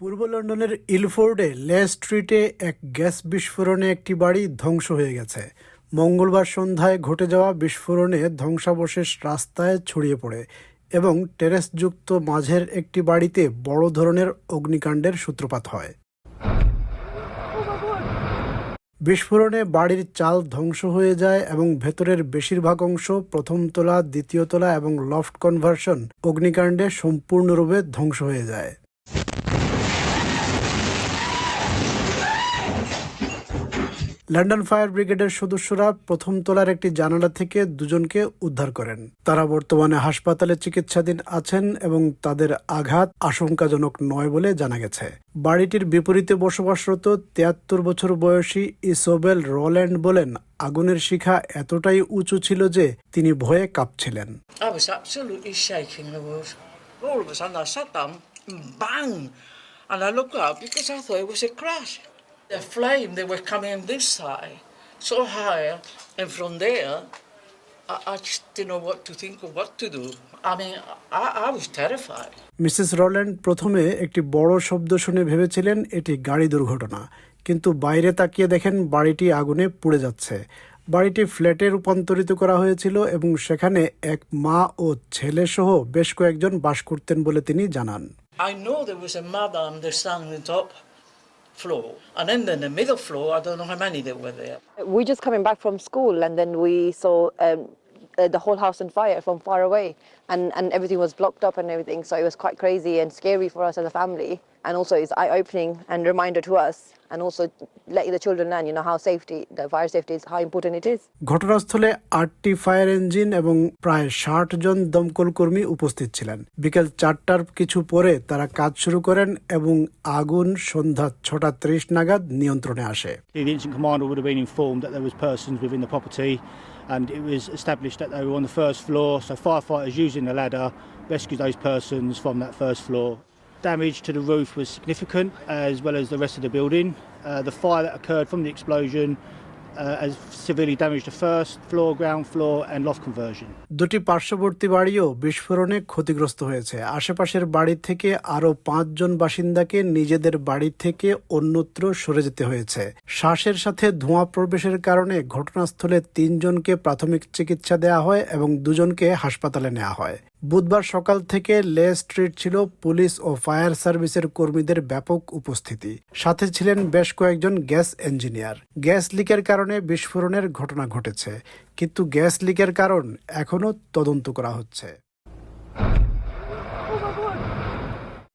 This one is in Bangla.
পূর্ব লন্ডনের ইলফোর্ডে লে স্ট্রিটে এক গ্যাস বিস্ফোরণে একটি বাড়ি ধ্বংস হয়ে গেছে। মঙ্গলবার সন্ধ্যায় ঘটে যাওয়া বিস্ফোরণে ধ্বংসাবশেষ রাস্তায় ছড়িয়ে পড়ে এবং টেরেসযুক্ত মাঝের একটি বাড়িতে বড় ধরনের অগ্নিকাণ্ডের সূত্রপাত হয়। বিস্ফোরণে বাড়ির চাল ধ্বংস হয়ে যায় এবং ভেতরের বেশিরভাগ অংশ প্রথম তলা, দ্বিতীয় তলা এবং লফট কনভার্সন অগ্নিকাণ্ডে সম্পূর্ণরূপে ধ্বংস হয়ে যায়। লন্ডন ফায়ার ব্রিগেডের সদস্যরা প্রথম তলার একটি জানালা থেকে দুজনকে উদ্ধার করেন। তারা বর্তমানে হাসপাতালে চিকিৎসাধীন আছেন এবং তাদের আঘাত আশঙ্কাজনক নয় বলে জানা গেছে। বাড়িটির বিপরীতে বসবাসরত তিয়াত্তর বছর বয়সী ইসোবেল রোল্যান্ড বলেন, আগুনের শিখা এতটাই উঁচু ছিল যে তিনি ভয়ে কাঁপছিলেন। And I looked up because I thought it was a crash. The flame they were coming this side, so high, and from there, I, I just didn't know what to think or what to do. I mean, I, I was terrified. Mrs Roland প্রথমে একটি বড় শব্দ শুনে ভেবেছিলেন এটি গাড়ি দুর্ঘটনা কিন্তু বাইরে তাকিয়ে দেখেন বাড়িটি আগুনে পুড়ে যাচ্ছে বাড়িটি ফ্ল্যাটে রূপান্তরিত করা হয়েছিল এবং সেখানে এক মা ও ছেলে সহ বেশ কয়েকজন বাস করতেন বলে তিনি জানান I know there was a mother and the son on the top floor, and then in the middle floor, I don't know how many there were there. We just coming back from school, and then we saw um, uh, the whole house on fire from far away, and, and everything was blocked up and everything. So it was quite crazy and scary for us as a family, and also it's eye opening and reminder to us, and also letting the children learn, you know, how safety, the fire safety is how important it is. ঘটনাস্থলে আটটি ফায়ার ইঞ্জিন এবং প্রায় ষাট জন দমকল কর্মী উপস্থিত ছিলেন বিকেল চারটার কিছু পরে তারা কাজ শুরু করেন এবং আগুন সন্ধ্যা ছটা ত্রিশ নাগাদ নিয়ন্ত্রণে আসে The incident commander would have been informed that there was persons within the property and it was established that they were on the first floor. So firefighters using the ladder rescued those persons from that first floor. Damage to the roof was significant as well as the rest of the building. Uh, the fire that occurred from the explosion has severely damaged the first floor, ground floor and loft conversion. দুটি পার্শ্ববর্তী বাড়িও বিস্ফোরণে ক্ষতিগ্রস্ত হয়েছে। আশেপাশের বাড়ি থেকে আরও পাঁচজন বাসিন্দাকে নিজেদের বাড়ি থেকে অন্যত্র সরে যেতে হয়েছে। শ্বাসের সাথে ধোঁয়া প্রবেশের কারণে ঘটনাস্থলে তিনজনকে প্রাথমিক চিকিৎসা দেওয়া হয় এবং দুজনকে হাসপাতালে নেওয়া হয়। বুধবার সকাল থেকে লে স্ট্রিট ছিল পুলিশ ও ফায়ার সার্ভিসের কর্মীদের ব্যাপক উপস্থিতি। সাথে ছিলেন বেশ কয়েকজন গ্যাস ইঞ্জিনিয়ার। গ্যাস লিকের কারণে বিস্ফোরণের ঘটনা ঘটেছে, কিন্তু গ্যাস লিকের কারণ এখনও তদন্ত করা হচ্ছে।